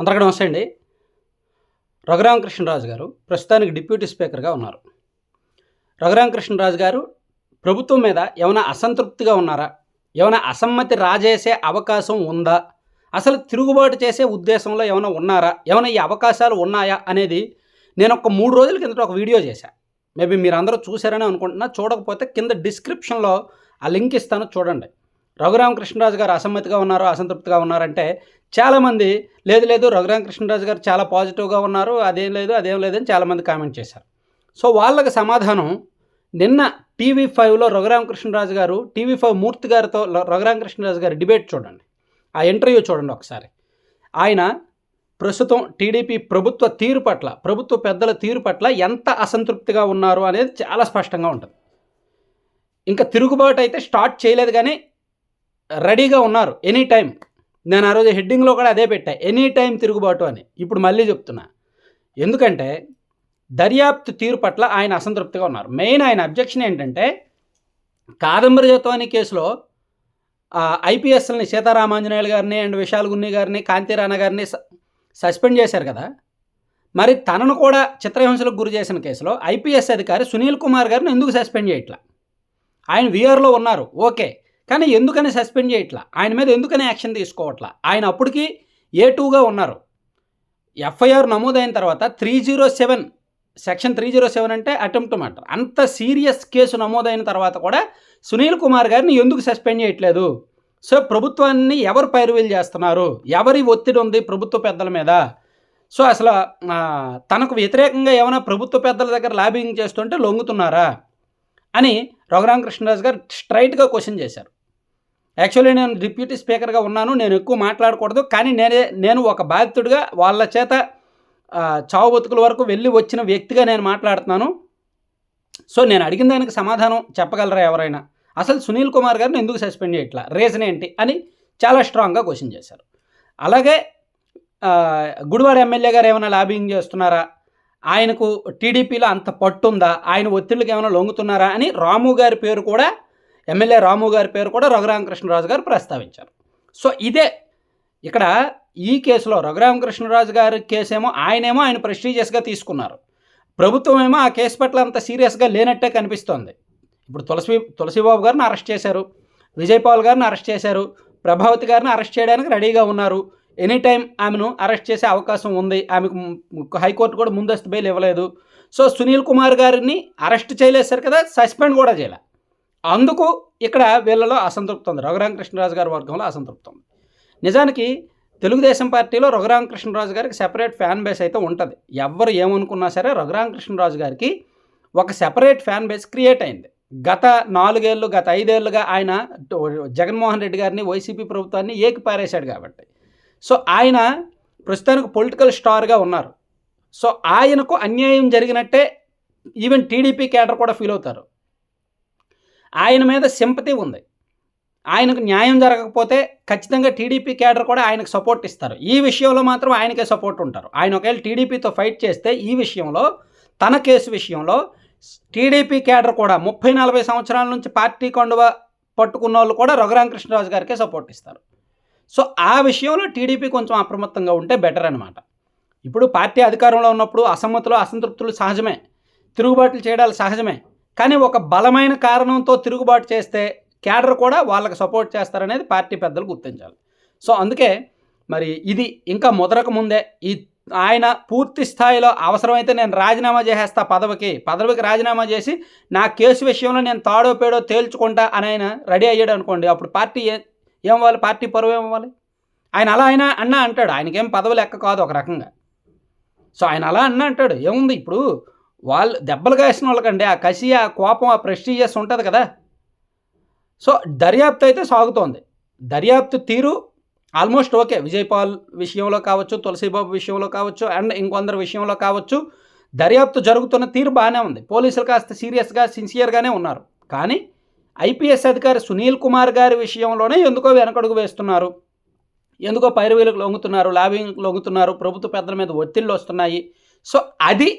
అందరికీ నమస్తే అండి. రఘురామకృష్ణరాజు గారు ప్రస్తుతానికి డిప్యూటీ స్పీకర్గా ఉన్నారు. రఘురామకృష్ణరాజు గారు ప్రభుత్వం మీద ఏమైనా అసంతృప్తిగా ఉన్నారా? ఏమైనా అసమ్మతి రాజేసే అవకాశం ఉందా? అసలు తిరుగుబాటు చేసే ఉద్దేశంలో ఏమైనా ఉన్నారా? ఏమైనా ఈ అవకాశాలు ఉన్నాయా? అనేది నేను ఒక మూడు రోజుల కిందట ఒక వీడియో చేశాను మేబీ మీరు అందరూ చూశారని అనుకుంటున్నా. చూడకపోతే కింద డిస్క్రిప్షన్లో ఆ లింక్ ఇస్తాను చూడండి. రఘురామకృష్ణరాజు గారు అసమ్మతిగా ఉన్నారు అసంతృప్తిగా ఉన్నారంటే చాలామంది లేదు లేదు రఘురామకృష్ణరాజు గారు చాలా పాజిటివ్గా ఉన్నారు అదేం లేదు అదేం లేదని చాలామంది కామెంట్ చేశారు. సో వాళ్ళకి సమాధానం నిన్న టీవీ ఫైవ్లో రఘురామకృష్ణరాజు గారు టీవీ ఫైవ్ మూర్తి గారితో రఘురామకృష్ణరాజు గారి డిబేట్ చూడండి. ఆ ఇంటర్వ్యూ చూడండి ఒకసారి. ఆయన ప్రస్తుతం టీడీపీ ప్రభుత్వ తీరు పట్ల ప్రభుత్వ పెద్దల తీరు పట్ల ఎంత అసంతృప్తిగా ఉన్నారు అనేది చాలా స్పష్టంగా ఉంటుంది. ఇంకా తిరుగుబాటు అయితే స్టార్ట్ చేయలేదు కానీ రెడీగా ఉన్నారు ఎనీ టైం నేను ఆ రోజు హెడ్డింగ్లో కూడా అదే పెట్టా ఎనీ టైం తిరుగుబాటు అని. ఇప్పుడు మళ్ళీ చెప్తున్నా. ఎందుకంటే దర్యాప్తు తీరు పట్ల ఆయన అసంతృప్తిగా ఉన్నారు. మెయిన్ ఆయన అబ్జెక్షన్ ఏంటంటే కాదంబరి జత్వాని కేసులో ఐపీఎస్ఎల్ని సీతారామాంజనేయులు గారిని అండ్ విశాల్ గున్ని గారిని కాంతిరాణా గారిని సస్పెండ్ చేశారు కదా. మరి తనను కూడా చిత్రహింసలకు గురి చేసిన కేసులో ఐపీఎస్ అధికారి సునీల్ కుమార్ గారిని ఎందుకు సస్పెండ్ చేయట్లా? ఆయన విఆర్లో ఉన్నారు ఓకే. కానీ ఎందుకని సస్పెండ్ చేయట్లా? ఆయన మీద ఎందుకని యాక్షన్ తీసుకోవట్లా? ఆయన అప్పటికి ఏ టూగా ఉన్నారు. ఎఫ్ఐఆర్ నమోదైన తర్వాత three zero seven section three zero seven అంటే అటెంప్ట్ మ్యాటర్. అంత సీరియస్ కేసు నమోదైన తర్వాత కూడా సునీల్ కుమార్ గారిని ఎందుకు సస్పెండ్ చేయట్లేదు? సో ప్రభుత్వాన్ని ఎవరు పైరువీలు చేస్తున్నారు? ఎవరి ఒత్తిడి ఉంది ప్రభుత్వ పెద్దల మీద? సో అసలు తనకు వ్యతిరేకంగా ఏమైనా ప్రభుత్వ పెద్దల దగ్గర లాబింగ్ చేస్తుంటే లొంగుతున్నారా? అని రఘురామకృష్ణరాజు గారు స్ట్రైట్గా క్వశ్చన్ చేశారు. యాక్చువల్లీ నేను డిప్యూటీ స్పీకర్గా ఉన్నాను నేను ఎక్కువ మాట్లాడకూడదు కానీ నేనే నేను ఒక బాధితుడిగా వాళ్ళ చేత చావు బతుకుల వరకు వెళ్ళి వచ్చిన వ్యక్తిగా నేను మాట్లాడుతున్నాను. సో నేను అడిగిన దానికి సమాధానం చెప్పగలరా ఎవరైనా? అసలు సునీల్ కుమార్ గారిని ఎందుకు సస్పెండ్ చేయట్లా? రీజన్ ఏంటి? అని చాలా స్ట్రాంగ్గా క్వశ్చన్ చేశారు. అలాగే గుడివాడ ఎమ్మెల్యే గారు ఏమైనా లాబింగ్ చేస్తున్నారా? ఆయనకు టీడీపీలో అంత పట్టుందా? ఆయన ఒత్తిళ్ళకి ఏమైనా లొంగుతున్నారా అని రాము గారి పేరు కూడా ఎమ్మెల్యే రాము గారి పేరు కూడా రఘురామకృష్ణరాజు గారు ప్రస్తావించారు. సో ఇదే ఇక్కడ ఈ కేసులో రఘురామకృష్ణరాజు గారి కేసేమో ఆయనేమో ఆయన ప్రెస్టీజియస్గా తీసుకున్నారు. ప్రభుత్వం ఏమో ఆ కేసు పట్ల అంత సీరియస్గా లేనట్టే కనిపిస్తోంది. ఇప్పుడు తులసి తులసిబాబు గారిని అరెస్ట్ చేశారు విజయపాల్ గారిని అరెస్ట్ చేశారు ప్రభావతి గారిని అరెస్ట్ చేయడానికి రెడీగా ఉన్నారు. ఎనీ టైం ఆమెను అరెస్ట్ చేసే అవకాశం ఉంది. ఆమెకు హైకోర్టు కూడా ముందస్తు బెయిల్ ఇవ్వలేదు. సో సునీల్ కుమార్ గారిని అరెస్ట్ చేయలేసారు కదా సస్పెండ్ కూడా చేయలే. అందుకు ఇక్కడ వీళ్ళలో అసంతృప్తి ఉంది. రఘురామకృష్ణరాజు గారి వర్గంలో అసంతృప్తి ఉంది. నిజానికి తెలుగుదేశం పార్టీలో రఘురామకృష్ణరాజు గారికి సెపరేట్ ఫ్యాన్ బేస్ అయితే ఉంటుంది. ఎవరు ఏమనుకున్నా సరే రఘురామకృష్ణరాజు గారికి ఒక సెపరేట్ ఫ్యాన్ బేస్ క్రియేట్ అయింది. గత నాలుగేళ్ళు గత ఐదేళ్ళుగా ఆయన జగన్మోహన్ రెడ్డి గారిని వైసీపీ ప్రభుత్వాన్ని ఏకి పారేశాడు కాబట్టి. సో ఆయన ప్రస్తుతానికి పొలిటికల్ స్టార్గా ఉన్నారు. సో ఆయనకు అన్యాయం జరిగినట్టే ఈవెన్ టీడీపీ కేడర్ కూడా ఫీల్ అవుతారు. ఆయన మీద సింపతి ఉంది. ఆయనకు న్యాయం జరగకపోతే ఖచ్చితంగా టీడీపీ కేడర్ కూడా ఆయనకు సపోర్ట్ ఇస్తారు. ఈ విషయంలో మాత్రం ఆయనకే సపోర్ట్ ఉంటారు. ఆయన ఒకవేళ టీడీపీతో ఫైట్ చేస్తే ఈ విషయంలో తన కేసు విషయంలో టీడీపీ కేడర్ కూడా ముప్పై నలభై సంవత్సరాల నుంచి పార్టీ కొండవ పట్టుకున్న వాళ్ళు కూడా రఘురామకృష్ణరాజు గారికే సపోర్ట్ ఇస్తారు. సో ఆ విషయంలో టీడీపీ కొంచెం అప్రమత్తంగా ఉంటే బెటర్ అనమాట ఇప్పుడు పార్టీ అధికారంలో ఉన్నప్పుడు అసమ్మతులు అసంతృప్తులు సహజమే. తిరుగుబాట్లు చేయడాలు సహజమే. కానీ ఒక బలమైన కారణంతో తిరుగుబాటు చేస్తే క్యాడర్ కూడా వాళ్ళకి సపోర్ట్ చేస్తారనేది పార్టీ పెద్దలు గుర్తించాలి. సో అందుకే మరి ఇది ఇంకా ముదరక ముందే ఈ ఆయన పూర్తి స్థాయిలో అవసరమైతే నేను రాజీనామా చేసేస్తా పదవికి పదవికి రాజీనామా చేసి నా కేసు విషయంలో నేను తాడో పేడో తేల్చుకుంటా అని ఆయన రెడీ అయ్యాడు అనుకోండి అప్పుడు పార్టీ ఏం అవ్వాలి పార్టీ పరువు ఏం ఆయన అలా అయినా అన్నా అంటాడు. ఆయనకేం పదవి లెక్క కాదు ఒక రకంగా. సో ఆయన అలా అన్న అంటాడు. ఏముంది ఇప్పుడు? వాళ్ళు దెబ్బలు కాసిన వాళ్ళకండి. ఆ కసి ఆ కోపం ఆ ప్రెస్టీజియస్ ఉంటుంది కదా. సో దర్యాప్తు అయితే సాగుతోంది. దర్యాప్తు తీరు ఆల్మోస్ట్ ఓకే. విజయపాల్ విషయంలో కావచ్చు తులసిబాబు విషయంలో కావచ్చు అండ్ ఇంకొందరి విషయంలో కావచ్చు దర్యాప్తు జరుగుతున్న తీరు బాగానే ఉంది. పోలీసులు కాస్త సీరియస్గా సిన్సియర్గానే ఉన్నారు. కానీ ఐపీఎస్ అధికారి సునీల్ కుమార్ గారి విషయంలోనే ఎందుకో వెనకడుగు వేస్తున్నారు. ఎందుకో పైరువీలకు లొంగుతున్నారు లాబింగ్కి లొంగుతున్నారు ప్రభుత్వ పెద్దల మీద ఒత్తిళ్ళు వస్తున్నాయి. సో అది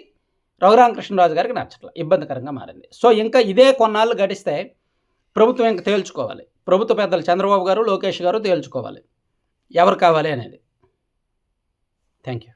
రఘురామకృష్ణరాజు గారికి నచ్చట్ల ఇబ్బందికరంగా మారింది. సో ఇంకా ఇదే కొన్నాళ్ళు గడిస్తే ప్రభుత్వం ఇంకా తేల్చుకోవాలి. ప్రభుత్వ పెద్దలు చంద్రబాబు గారు లోకేష్ గారు తేల్చుకోవాలి. ఎవరు కావాలి అనేది. Thank you